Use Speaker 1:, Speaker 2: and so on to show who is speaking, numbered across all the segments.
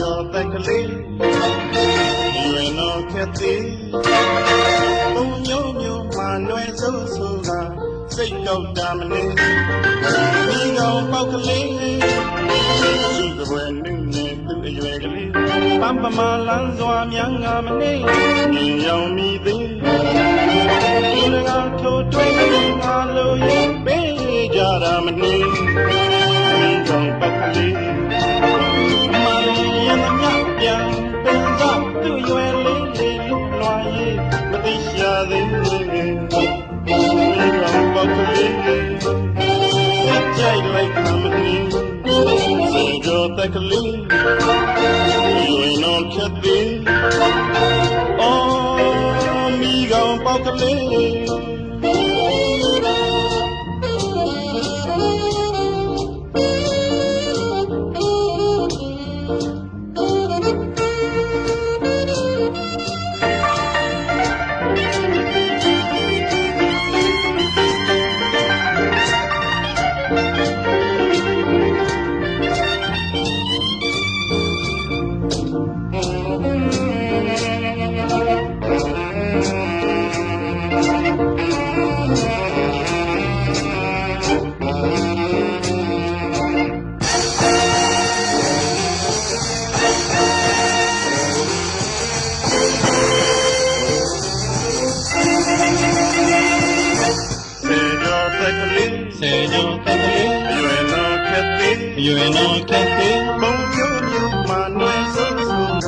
Speaker 1: တက်ကလေးရွယ်တော်ခက်သေးဘုံညို့ညို့မှနွယ်ဆိုးဆိုးကစိတ်ကောက်တာမနေမိကောင်ပေါက်ကလေးသူ့ကွယ်နုနဲ့သူ့အရွယ်ကလေးပန်းပမာလန်းစွာများငါမနေမြင်ရောင်မိသေး သူ့ရွယ်လေးလေးလူလွာရေးမသိရှာသေးဘူးဒီကောင်ပေါက်ကလေးကြိုက်လိုက်မှမနေစေကြောတက်ကလေးရွင်တော်ဖြတ်သေးအော်မိကောင်ပေါက်ကလေး လေး
Speaker 2: စေကြောတက်ကလေး
Speaker 1: ရွယ်တော်ဖြတ်သေး
Speaker 2: ရွယ်တော်ခက်သေး
Speaker 1: ဘုံမျိုးမျိုးမှနှွယ်ဆိုးဆိုးက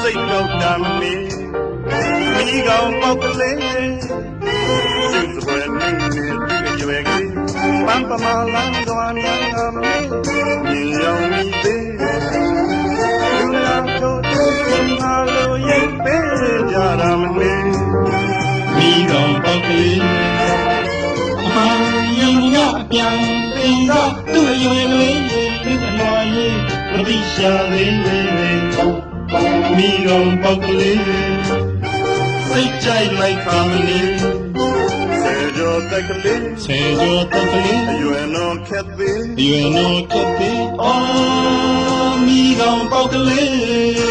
Speaker 1: စိတ်ကောက်တာမနေမိကောင်ပေါက်ကလေးသူ့စပွဲ
Speaker 2: ပြန်ပင်သာသူ့အရွယ်ကလေးလူအလွာရေးမသိရှာသေးသေးမိကောင်ပေါက်ကလေး
Speaker 1: စိတ်ကြိုက်လိုက်ခါမနေစေကြောတက်ကလေး
Speaker 2: စေကြောတက်ကလေး
Speaker 1: အရွယ်တော်ခက်သေး
Speaker 2: ရွယ်တော်ခက်သေးအော်မိကောင်ပေါက်ကလေး